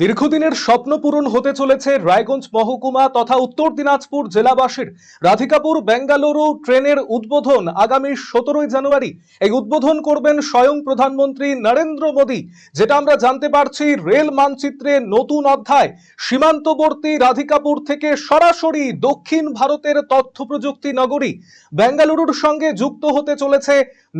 দীর্ঘদিনের স্বপ্ন পূরণ হতে চলেছে রায়গঞ্জ মহকুমা তথা উত্তর দিনাজপুর জেলাবাসীর। রাধিকাপুর বেঙ্গালুরু ট্রেনের উদ্বোধন আগামী সতেরোই জানুয়ারি। এই উদ্বোধন করবেন স্বয়ং প্রধানমন্ত্রী নরেন্দ্র মোদী, যেটা আমরা জানতে পারছি রেল মানচিত্রে নতুন অধ্যায়। সীমান্তবর্তী রাধিকাপুর থেকে সরাসরি দক্ষিণ ভারতের তথ্য প্রযুক্তি নগরী। বেঙ্গালুরুর সঙ্গে যুক্ত হতে চলেছে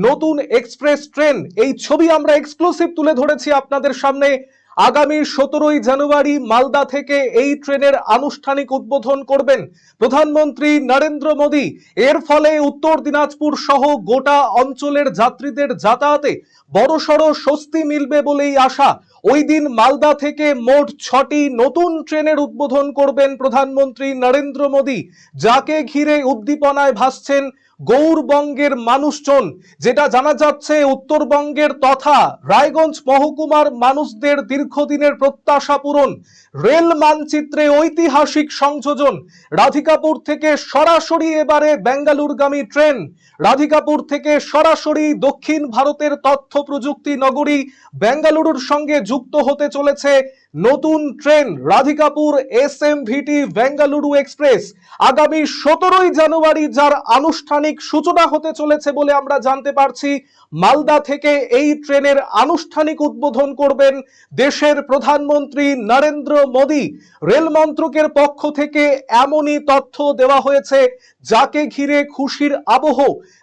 নতুন এক্সপ্রেস ট্রেন। এই ছবি আমরা এক্সক্লুসিভ তুলে ধরেছি আপনাদের সামনে। আগামী সতেরোই জানুয়ারি মালদা থেকে এই ট্রেনের আনুষ্ঠানিক উদ্বোধন করবেন প্রধানমন্ত্রী নরেন্দ্র মোদী। এর ফলে উত্তর দিনাজপুর সহ গোটা অঞ্চলের যাত্রীদের যাতায়াতে বড়সড় স্বস্তি মিলবে বলেই আশা। ওই দিন মালদা থেকে মোট ছটি নতুন ট্রেনের উদ্বোধন করবেন প্রধানমন্ত্রী নরেন্দ্র মোদী, যাকে ঘিরে উদ্দীপনায় ভাসছেন গৌরবঙ্গের মানুষজন, যেটা জানা যাচ্ছে উত্তরবঙ্গের তথা রায়গঞ্জ মহকুমার মানুষদের দীর্ঘদিনের প্রত্যাশা পূরণ। রেল মানচিত্রে ঐতিহাসিক সংযোজন। রাধিকাপুর থেকে সরাসরি এবারে বেঙ্গালুরগামী ট্রেন। রাধিকাপুর থেকে সরাসরি দক্ষিণ ভারতের তথ্য প্রযুক্তি নগরী বেঙ্গালুরুর সঙ্গে যুক্ত হতে চলেছে নতুন train Radhikapur S M VT Bengaluru express আগামী সতেরোই জানুয়ারি যার আনুষ্ঠানিক সূচনা হতে চলেছে বলে আমরা জানতে পারছি। মালদা থেকে এই ট্রেনের আনুষ্ঠানিক উদ্বোধন করবেন দেশের প্রধানমন্ত্রী নরেন্দ্র মোদী। রেল মন্ত্রকের পক্ষ থেকে এমনই তথ্য দেওয়া হয়েছে, যাকে ঘিরে খুশির আবহ।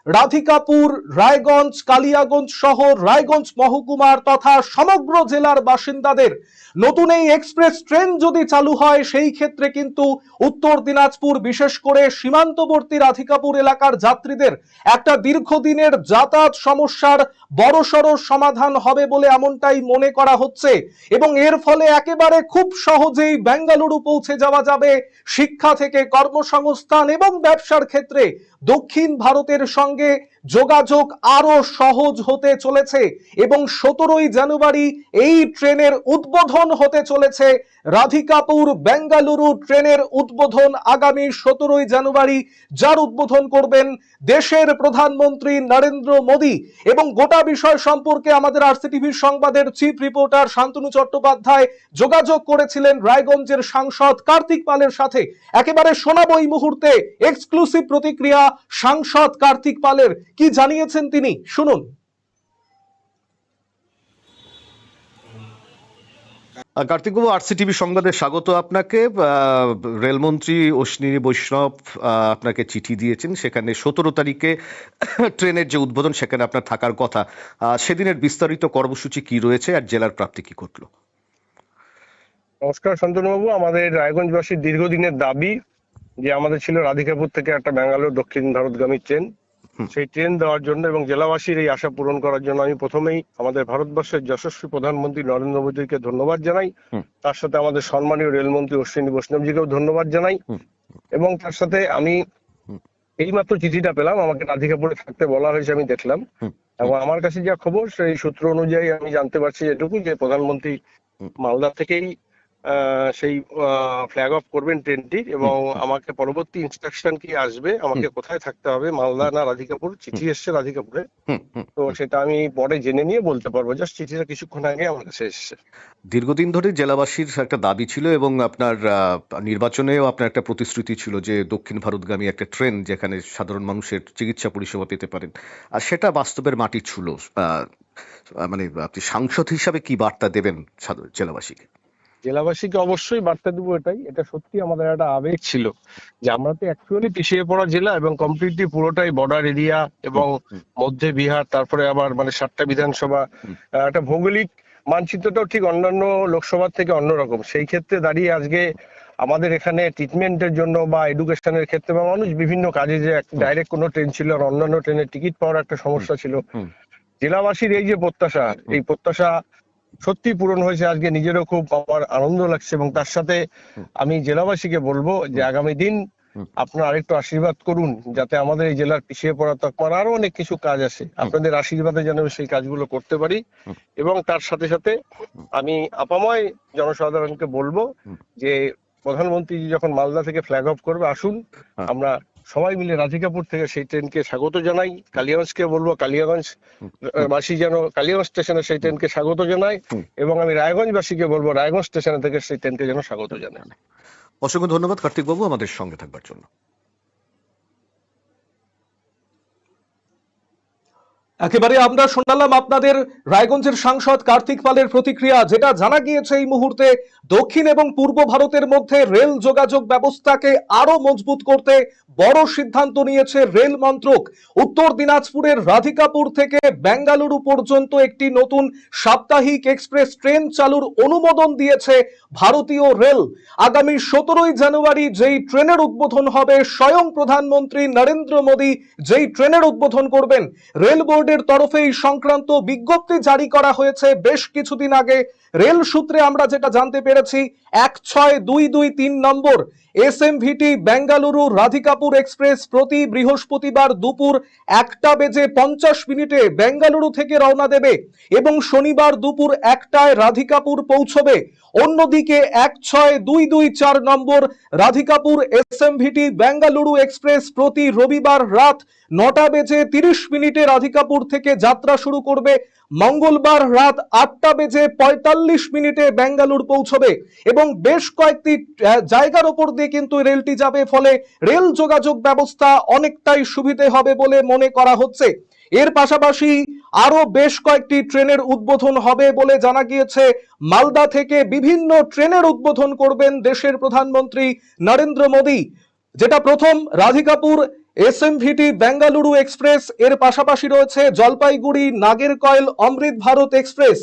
রাধিকাপুর, রায়গঞ্জ, কালিয়াগঞ্জ সহ রায়গঞ্জ মহকুমার তথা সমগ্র জেলার বাসিন্দাদের নতুন এই এক্সপ্রেস ট্রেন যদি চালু হয়, সেই ক্ষেত্রে কিন্তু উত্তর দিনাজপুর, বিশেষ করে সীমান্তবর্তী রাধিকাপুর এলাকার যাত্রীদের একটা দীর্ঘদিনের যাতায়াত সমস্যার বড়সড় সমাধান হবে বলে এমনটাই মনে করা হচ্ছে এবং এর ফলে একেবারে খুব সহজেই ব্যাঙ্গালুরু পৌঁছে যাওয়া যাবে শিক্ষা থেকে কর্মসংস্থান এবং ব্যবসার ক্ষেত্রে দক্ষিণ ভারতের সঙ্গে যোগাযোগ আরও সহজ হতে চলেছে এবং সতেরোই জানুয়ারি এই ট্রেনের উদ্বোধন হতে চলেছে। রাধিকাপুর বেঙ্গালুরু ট্রেনের উদ্বোধন আগামী সতেরোই জানুয়ারি, যার উদ্বোধন করবেন দেশের প্রধানমন্ত্রী নরেন্দ্র মোদী। এবং গোটা বিষয় সম্পর্কে আমাদের আরসিটিভির সংবাদের চিফ রিপোর্টার শান্তনু চট্টোপাধ্যায় যোগাযোগ করেছিলেন রায়গঞ্জের সাংসদ কার্তিক পালের সাথে। একেবারে শোনাবো এই মুহূর্তে এক্সক্লুসিভ প্রতিক্রিয়া সাংসদ কার্তিক পালের কি জানিয়েছেন তিনি? শুনুন। আহ, কার্তিকবাবু আরসিটিভি সংবাদে স্বাগত আপনাকে। রেলমন্ত্রী অশ্বিনী বৈষ্ণব আপনাকে চিঠি দিয়েছেন। সেখানে সতেরো তারিখে ট্রেনের যে উদ্বোধন সেখানে আপনার থাকার কথা। আহ, সেদিনের বিস্তারিত কর্মসূচি কি রয়েছে আর জেলার প্রাপ্তি কি ঘটলো? নমস্কার শান্তনুবাবু আমাদের রায়গঞ্জবাসীর দীর্ঘদিনের দাবি যে আমাদের ছিল রাধিকাপুর থেকে একটা ব্যাঙ্গালোর দক্ষিণ ভারতগামী ট্রেন। সেই ট্রেন দেওয়ার জন্য এবং জেলাবাসীর এই আশা পূরণ করার জন্য আমি প্রথমেই আমাদের ভারতবর্ষের যশস্বী প্রধানমন্ত্রী নরেন্দ্র মোদীকে ধন্যবাদ জানাই। তার সাথে আমাদের সম্মানীয় রেলমন্ত্রী অশ্বিনী বৈষ্ণবজিকেও ধন্যবাদ জানাই। এবং তার সাথে আমি। এইমাত্র চিঠিটা পেলাম আমাকে রাধিকাপুরে থাকতে বলা হয়েছে আমি দেখলাম। এবং আমার কাছে যা খবর সেই সূত্র অনুযায়ী আমি জানতে পারছি এটুকু যে প্রধানমন্ত্রী মালদা থেকেই সেই ফ্ল্যাগ অফ করবেন ট্রেনটির এবং আমাকে পরবর্তী ইনস্ট্রাকশন কি আসবে আমাকে কোথায় থাকতে হবে মালদা না রাধিকাপুর? চিঠি এসছে রাধিকাপুরে। তো সেটা আমি পরে জেনে নিয়ে বলতে পারব। জাস্ট চিঠিটা কিছুক্ষণ আগে আমার কাছে এসছে। দীর্ঘদিন ধরে জেলাবাসীর একটা দাবি ছিল এবং আপনার নির্বাচনেও আপনার একটা প্রতিশ্রুতি ছিল যে দক্ষিণ ভারতগামী একটা ট্রেন যেখানে সাধারণ মানুষের চিকিৎসা পরিষেবা পেতে পারেন। আর সেটা বাস্তবের মাটি ছিল। আহ, মানে আপনি সাংসদ হিসাবে কি বার্তা দেবেন জেলাবাসীকে? জেলাবাসীকে অবশ্যই বার্তা দেবো এটাই। এটা সত্যি আমাদের একটা আবেগ ছিল যে আমরা তো অ্যাকচুয়ালি পিছিয়ে পড়া জেলা এবং কমপ্লিটলি পুরোটাই বর্ডার এরিয়া এবং। মধ্যে বিহার তারপরে আবার মানে সাতটা বিধানসভা একটা ভৌগোলিক মানচিত্রটাও ঠিক অন্যান্য লোকসভার থেকে অন্যরকম সেই ক্ষেত্রে দাঁড়িয়ে আজকে আমাদের এখানে ট্রিটমেন্টের জন্য বা এডুকেশনের ক্ষেত্রে বা মানুষ বিভিন্ন কাজে যে ডাইরেক্ট কোনো ট্রেন ছিল আর অন্যান্য ট্রেনের টিকিট পাওয়ার একটা সমস্যা ছিল। জেলাবাসীর এই যে প্রত্যাশা এই প্রত্যাশা সত্যি পূরণ হয়েছে। আজকে নিজেরও খুব আমার আনন্দ লাগছে এবং তার সাথে আমি জেলাবাসীকে বলব যে আগামী দিন। আপনারা আরেকটু আশীর্বাদ করুন যাতে আমাদের এই জেলার পিছিয়ে পড়া তকমার আরও অনেক কিছু কাজ আছে। আপনাদের আশীর্বাদে যেন সেই কাজগুলো করতে পারি। এবং তার সাথে সাথে আমি আপাময় জনসাধারণকে বলব যে প্রধানমন্ত্রী যখন মালদা থেকে ফ্ল্যাগ অফ করবে আসুন হ্যাঁ। আমরা সবাই মিলে রাধিকাপুর থেকে সেই ট্রেনকে স্বাগত জানাই। কালিয়াগঞ্জকে বলব কালিয়াগঞ্জ বাসি যেন কালিয়াগঞ্জ স্টেশনে সেই ট্রেনকে স্বাগত জানাই এবং আমি রায়গঞ্জ বাসীকে বলব রায়গঞ্জ স্টেশন থেকে সেই ট্রেনকে যেন স্বাগত জানাই অসংখ্য ধন্যবাদ কার্তিক বাবু আমাদের সঙ্গে থাকবার জন্য। একেবারে আমরা শোনালাম আপনাদের রায়গঞ্জের সাংসদ কার্তিক পালের প্রতিক্রিয়া, যেটা জানা গিয়েছে এই মুহূর্তে দক্ষিণ এবং পূর্ব ভারতের মধ্যে রেল যোগাযোগ ব্যবস্থাকে আরও মজবুত করতে বড় সিদ্ধান্ত নিয়েছে রেল মন্ত্রক। উত্তর দিনাজপুরের রাধিকাপুর থেকে বেঙ্গালুরু পর্যন্ত একটি নতুন সাপ্তাহিক এক্সপ্রেস ট্রেন চালুর অনুমোদন দিয়েছে ভারতীয় রেল। আগামী সতেরোই জানুয়ারি যেই ট্রেনের উদ্বোধন হবে, স্বয়ং প্রধানমন্ত্রী নরেন্দ্র মোদী যেই ট্রেনের উদ্বোধন করবেন, রেল বোর্ডের তরফে এই সংক্রান্ত বিজ্ঞপ্তি জারি করা হয়েছে। বেশ কিছুদিন আগে রেল সূত্রে আমরা যেটা জানতে পেরেছি, এক ছয় দুই দুই তিন number S M VT Bengaluru Radhikapur express প্রতি বৃহস্পতিবার দুপুর একটা বেজে পঞ্চাশ মিনিটে বেঙ্গালুরু থেকে রওনা দেবে এবং শনিবার দুপুর একটায় রাধিকাপুর পৌঁছবে। অন্যদিকে এক ছয় দুই দুই চার number Radhikapur S M VT Bengaluru express প্রতি রবিবার রাত নটা বেজে তিরিশ মিনিটে রাধিকাপুর থেকে যাত্রা শুরু করবে মঙ্গলবার রাত আটটা বেজে পঁয়তাল্লিশ মিনিটে বেঙ্গালুরু পৌঁছবে এবং বেশ কয়েকটি জায়গার ওপর দিয়ে কিন্তু রেলটি যাবে, ফলে রেল যোগাযোগ ব্যবস্থা অনেকটাই সুবিধে হবে বলে মনে করা হচ্ছে। এর পাশাপাশি আরও বেশ কয়েকটি ট্রেনের উদ্বোধন হবে বলে জানা গিয়েছে। মালদা থেকে বিভিন্ন ট্রেনের উদ্বোধন করবেন দেশের প্রধানমন্ত্রী নরেন্দ্র মোদী। যেটা প্রথম রাধিকাপুর এসএমভিটি বেঙ্গালুরু এক্সপ্রেস, এর পাশাপাশি রয়েছে জলপাইগুড়ি নাগেরকয়েল অমৃত ভারত এক্সপ্রেস,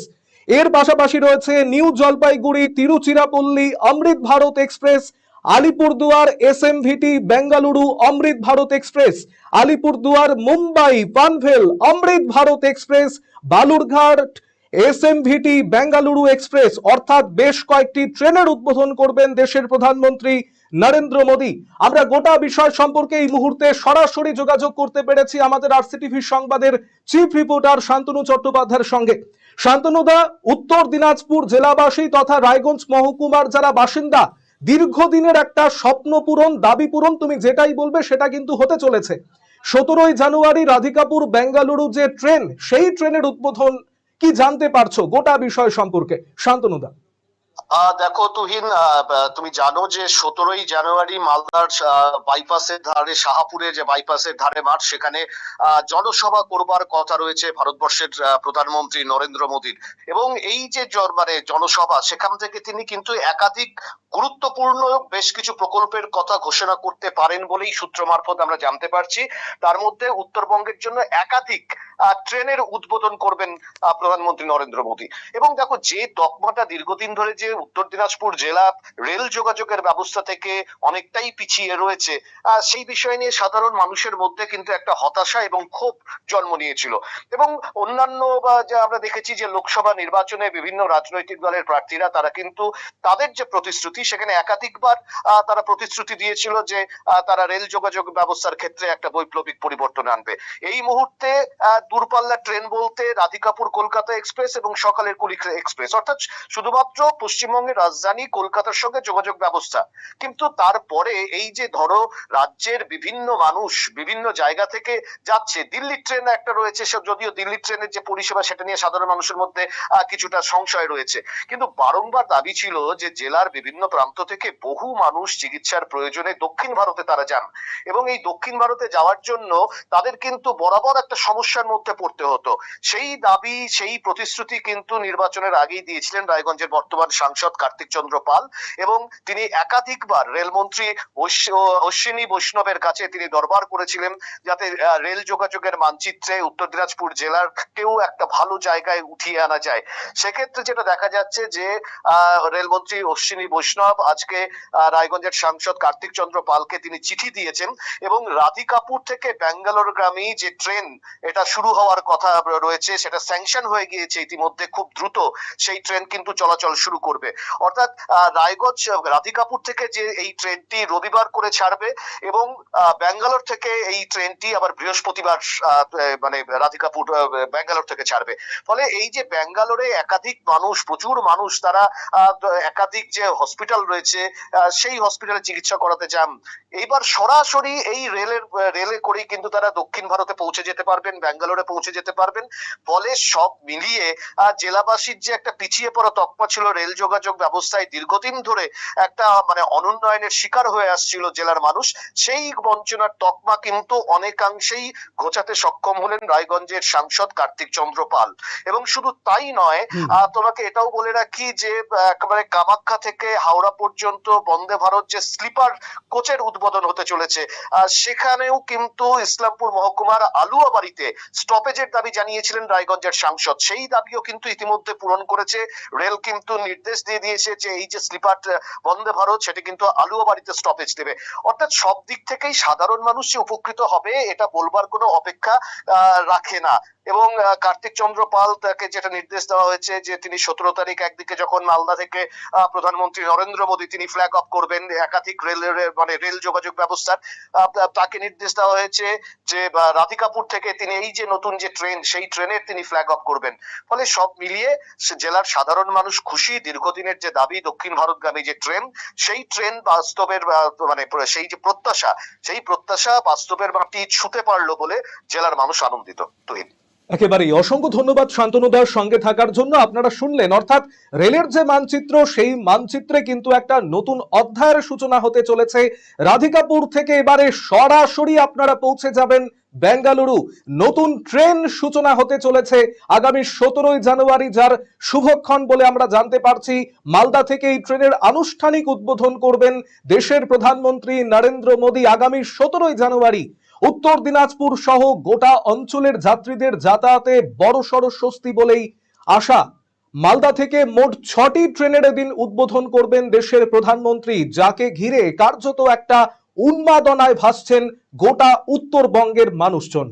এর পাশাপাশি রয়েছে New Jalpaiguri Tiruchirappalli Amrit Bharat express, Alipurduar SMVT Bengaluru Amrit Bharat express, Alipurduar Mumbai Panvel Amrit Bharat express, Balurghat SMVT Bengaluru express, অর্থাৎ বেশ কয়েকটি ট্রেনের উদ্বোধন করবেন দেশের প্রধানমন্ত্রী নরেন্দ্র মোদী। আমরা গোটা বিষয় সম্পর্কে এই মুহূর্তে সরাসরি যোগাযোগ করতে পেরেছি আমাদের আরসিটিভি সংবাদের চিফ রিপোর্টার শান্তনু চট্টোপাধ্যায়ের সঙ্গে। শান্তনুদা উত্তর দিনাজপুর জেলাবাসী তথা রায়গঞ্জ মহকুমার যারা বাসিন্দা, দীর্ঘদিনের একটা স্বপ্ন পূরণ, দাবি পূরণ, তুমি যেটাই বলবে সেটা কিন্তু হতে চলেছে। সতেরোই জানুয়ারি রাধিকাপুর বেঙ্গালুরু যে ট্রেন, সেই ট্রেনের উদ্বোধন কি জানতে পারছ গোটা বিষয় সম্পর্কে? শান্তনুদা দেখো তুহিন তুমি জানো যে সতেরোই জানুয়ারি মালদার বাইপাসের ধারে শাহাপুরে যে বাইপাসের ধারে মাঠ, সেখানে জনসভা করবার কথা রয়েছে ভারতবর্ষের প্রধানমন্ত্রী নরেন্দ্র মোদীর। এবং এই যে মানে জনসভা, সেখান থেকে তিনি কিন্তু একাধিক গুরুত্বপূর্ণ বেশ কিছু প্রকল্পের কথা ঘোষণা করতে পারেন বলেই সূত্র মারফত আমরা জানতে পারছি। তার মধ্যে উত্তরবঙ্গের জন্য একাধিক ট্রেনের উদ্বোধন করবেন প্রধানমন্ত্রী নরেন্দ্র মোদী। এবং দেখো যে তকমাটা দীর্ঘদিন ধরে যে উত্তর দিনাজপুর জেলা রেল যোগাযোগের ব্যবস্থা থেকে অনেকটাই পিছিয়ে রয়েছে। সেই বিষয় নিয়ে সাধারণ মানুষের মধ্যে কিন্তু একটা হতাশা এবং ক্ষোভ জন্ম নিয়েছিল। এবং অন্যান্য বা যা আমরা দেখেছি যে লোকসভা নির্বাচনে বিভিন্ন রাজনৈতিক দলের প্রার্থীরা, তারা কিন্তু তাদের যে প্রতিশ্রুতি, সেখানে একাধিকবার তারা প্রতিশ্রুতি দিয়েছিল যে তারা রেল যোগাযোগ ব্যবস্থার ক্ষেত্রে একটা বৈপ্লবিক পরিবর্তন আনবে। এই মুহূর্তে দূরপাল্লা ট্রেন বলতে রাধিকাপুর কলকাতা এক্সপ্রেস এবং সকালের কুলিক এক্সপ্রেস। অর্থাৎ শুধুমাত্র পশ্চিমবঙ্গের রাজধানী কলকাতার সঙ্গে যোগাযোগ ব্যবস্থা। কিন্তু তারপরে এই যে ধরো রাজ্যের বিভিন্ন মানুষ বিভিন্ন জায়গা থেকে যাচ্ছে, দিল্লি ট্রেন একটা রয়েছে, সে যদিও দিল্লি ট্রেনের যে পরিষেবা সেটা নিয়ে সাধারণ মানুষের মধ্যে কিছুটা সংশয় রয়েছে। কিন্তু বারংবার দাবি ছিল যে জেলার বিভিন্ন প্রান্ত থেকে বহু মানুষ চিকিৎসার প্রয়োজনে দক্ষিণ ভারতে তারা যান। এবং এই দক্ষিণ ভারতে যাওয়ার জন্য তাদের কিন্তু বরাবর একটা সমস্যার মধ্যে পড়তে হতো। সেই দাবি, সেই প্রতিশ্রুতি কিন্তু নির্বাচনের আগেই দিয়েছিলেন রায়গঞ্জের বর্তমান সাংসদ কার্তিক চন্দ্র পাল এবং তিনি একাধিকবার রেলমন্ত্রী অশ্বিনী বৈষ্ণবের কাছে তিনি দরবার করেছিলেন যাতে রেল যোগাযোগের মানচিত্রে উত্তর দিনাজপুর জেলার কেউ একটা ভালো জায়গায় উঠিয়ে আনা যায়। সেক্ষেত্রে যেটা দেখা যাচ্ছে যে রেলমন্ত্রী অশ্বিনী বৈষ্ণব আজকে রায়গঞ্জের সাংসদ কার্তিক চন্দ্র পালকে তিনি চিঠি দিয়েছেন এবং রাধিকাপুর থেকে ব্যাঙ্গালোর ব্যাঙ্গালোরগামী যে ট্রেন, এটা শুরু হওয়ার কথা রয়েছে, সেটা স্যাংশন হয়ে গিয়েছে ইতিমধ্যে খুব দ্রুত। সেই ট্রেন কিন্তু চলাচল শুরু করবে। করবে অর্থাৎ রায়গঞ্জ রাধিকাপুর থেকে যে এই ট্রেনটি রবিবার করে ছাড়বে এবং ব্যাঙ্গালোর থেকে এই ট্রেনটি আবার বৃহস্পতিবার মানে রাধিকাপুর ব্যাঙ্গালোর থেকে ছাড়বে। ফলে এই যে ব্যাঙ্গালোরে একাধিক মানুষ, প্রচুর মানুষ তারা একাধিক যে হসপিটাল রয়েছে সেই হসপিটালে চিকিৎসা করাতে যান এইবার সরাসরি এই রেলের রেলে করেই কিন্তু তারা দক্ষিণ ভারতে পৌঁছে যেতে পারবেন, ব্যাঙ্গালোরে পৌঁছে যেতে পারবেন। ফলে সব মিলিয়ে জেলাবাসীর যে একটা পিছিয়ে পড়া তকমা ছিল রেল যোগাযোগ ব্যবস্থায় দীর্ঘদিন ধরে একটা মানে অনুন্নয়নের শিকার হয়ে আসছিল জেলার মানুষ। সেই বঞ্চনার তকমা কিন্তু অনেকাংশেই ঘোচাতে সক্ষম হলেন রায়গঞ্জের সাংসদ কার্তিক চন্দ্র পাল। এবং শুধু তাই নয় তোমাকে এটাও বলে রাখি যে একেবারে কামাখ্যা থেকে হাওড়া পর্যন্ত বন্দে ভারত যে স্লিপার কোচের উদ্বোধন হতে চলেছে আহ, সেখানেও কিন্তু ইসলামপুর মহকুমার আলুয়াবাড়িতে স্টপেজের দাবি জানিয়েছিলেন রায়গঞ্জের সাংসদ। সেই দাবিও কিন্তু ইতিমধ্যে পূরণ করেছে। রেল কিন্তু নির্দেশ দিয়ে দিয়েছে যে এই যে স্লিপার বন্দে ভারত, সেটি কিন্তু আলুয়াবাড়িতে স্টপেজ দেবে। অর্থাৎ সব দিক থেকেই সাধারণ মানুষ যে উপকৃত হবে, এটা বলবার কোনো অপেক্ষা রাখে না। এবং কার্তিক চন্দ্র পাল তাকে যেটা নির্দেশ দেওয়া হয়েছে যে তিনি সতেরো তারিখ একদিকে যখন মালদা থেকে প্রধানমন্ত্রী নরেন্দ্র মোদী তিনি ফ্ল্যাগ অফ করবেন, একাধিক রেল মানে রেল যোগাযোগ ব্যবস্থার তাকে নির্দেশ দেওয়া হয়েছে যে রাধিকাপুর থেকে তিনি এই যে নতুন যে ট্রেন, সেই ট্রেনের তিনি ফ্ল্যাগ অফ করবেন। ফলে সব মিলিয়ে জেলার সাধারণ মানুষ খুশি দীর্ঘদিনের যে দাবি, দক্ষিণ ভারতগামী যে ট্রেন, সেই ট্রেন বাস্তবের মানে সেই যে প্রত্যাশা, সেই প্রত্যাশা বাস্তবের মাটি ছুতে পারল বলে জেলার মানুষ আনন্দিত। তুহিন। একেবারেই। অসংখ্য ধন্যবাদ শান্তনুদার সঙ্গে থাকার জন্য। আপনারা শুনলেন, অর্থাৎ রেলের যে মানচিত্র, সেই মানচিত্রে কিন্তু একটা নতুন অধ্যায়ের সূচনা হতে চলেছে। রাধিকাপুর থেকে এবারে সরাসরি আপনারা পৌঁছে যাবেন বেঙ্গালুরু, নতুন ট্রেন সূচনা হতে চলেছে আগামী সতেরোই জানুয়ারি, যার শুভক্ষণ বলে আমরা জানতে পারছি। মালদা থেকে এই ট্রেনের আনুষ্ঠানিক উদ্বোধন করবেন দেশের প্রধানমন্ত্রী নরেন্দ্র মোদী আগামী সতেরোই জানুয়ারি। উত্তর দিনাজপুর সহ গোটা অঞ্চলের যাত্রীদের যাতায়াতে বড়সড় স্বস্তি বলেই আশা। মালদা থেকে মোট ছটি ট্রেনের এদিন উদ্বোধন করবেন দেশের প্রধানমন্ত্রী, যাকে ঘিরে কার্যত একটা উন্মাদনায় ভাসছেন গোটা উত্তরবঙ্গের মানুষজন।